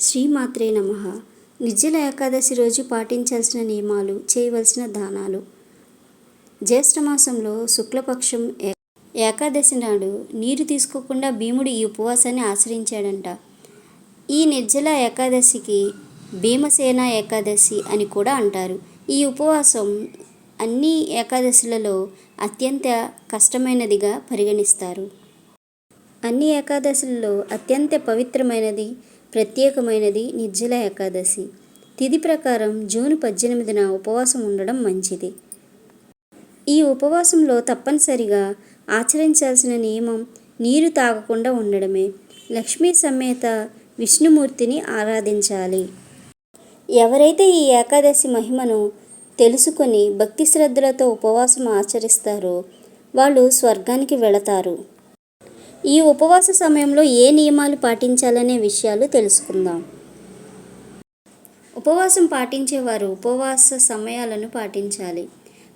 శ్రీమాత్రే నమ. నిర్జల ఏకాదశి రోజు పాటించాల్సిన నియమాలు చేయవలసిన దానాలు. జ్యేష్ఠమాసంలో శుక్లపక్షం ఏకాదశి నాడు నీరు తీసుకోకుండా భీముడు ఈ ఉపవాసాన్ని ఆచరించాడంట. ఈ నిర్జల ఏకాదశికి భీమసేన ఏకాదశి అని కూడా అంటారు. ఈ ఉపవాసం అన్ని ఏకాదశులలో అత్యంత కష్టమైనదిగా పరిగణిస్తారు. అన్ని ఏకాదశులలో అత్యంత పవిత్రమైనది ప్రత్యేకమైనది నిర్జల ఏకాదశి. తిథి ప్రకారం జూన్ పద్దెనిమిదిన ఉపవాసం ఉండడం మంచిది. ఈ ఉపవాసంలో తప్పనిసరిగా ఆచరించాల్సిన నియమం నీరు తాగకుండా ఉండడమే. లక్ష్మీ సమేత విష్ణుమూర్తిని ఆరాధించాలి. ఎవరైతే ఈ ఏకాదశి మహిమను తెలుసుకొని భక్తి శ్రద్ధలతో ఉపవాసం ఆచరిస్తారో వాళ్ళు స్వర్గానికి వెళతారు. ఈ ఉపవాస సమయంలో ఏ నియమాలు పాటించాలనే విషయాలు తెలుసుకుందాం. ఉపవాసం పాటించేవారు ఉపవాస సమయాలను పాటించాలి.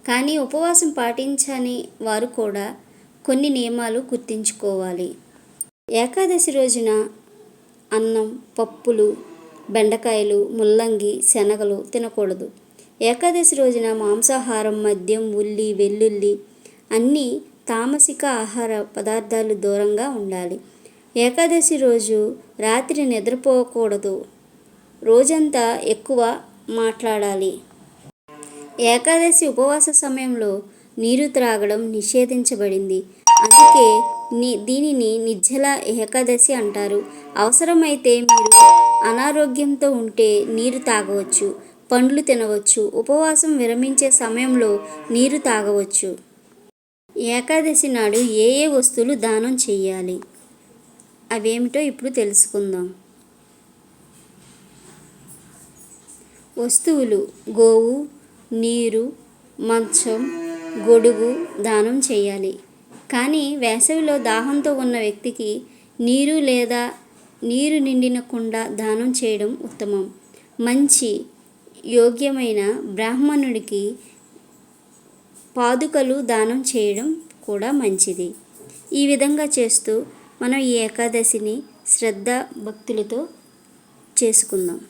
కానీ ఉపవాసం పాటించని వారు కూడా కొన్ని నియమాలు గుర్తుంచుకోవాలి. ఏకాదశి రోజున అన్నం పప్పులు బెండకాయలు ముల్లంగి శనగలు తినకూడదు. ఏకాదశి రోజున మాంసాహారం మద్యం ఉల్లి వెల్లుల్లి అన్నీ తామసిక ఆహార పదార్థాలు దూరంగా ఉండాలి. ఏకాదశి రోజు రాత్రి నిద్రపోకూడదు. రోజంతా ఎక్కువ మాట్లాడాలి. ఏకాదశి ఉపవాస సమయంలో నీరు త్రాగడం నిషేధించబడింది. అందుకే దీనిని నిజ్జల ఏకాదశి అంటారు. అవసరమైతే మీరు అనారోగ్యంతో ఉంటే నీరు తాగవచ్చు పండ్లు తినవచ్చు ఉపవాసం విరమించే సమయంలో నీరు తాగవచ్చు. ఏకాదశి నాడు ఏ ఏ వస్తువులు దానం చేయాలి? అవేమిటో ఇప్పుడు తెలుసుకుందాం. వస్తువులు గోవు నీరు మంచం గొడుగు దానం చేయాలి. కానీ వేసవిలో దాహంతో ఉన్న వ్యక్తికి నీరు లేదా నీరు నిండిన కుండ దానం చేయడం ఉత్తమం. మంచి యోగ్యమైన బ్రాహ్మణుడికి పాదుకలు దానం చేయడం కూడా మంచిది. ఈ విధంగా చేస్తూ మనం ఈ ఏకాదశిని శ్రద్ధ భక్తులతో చేసుకుందాం.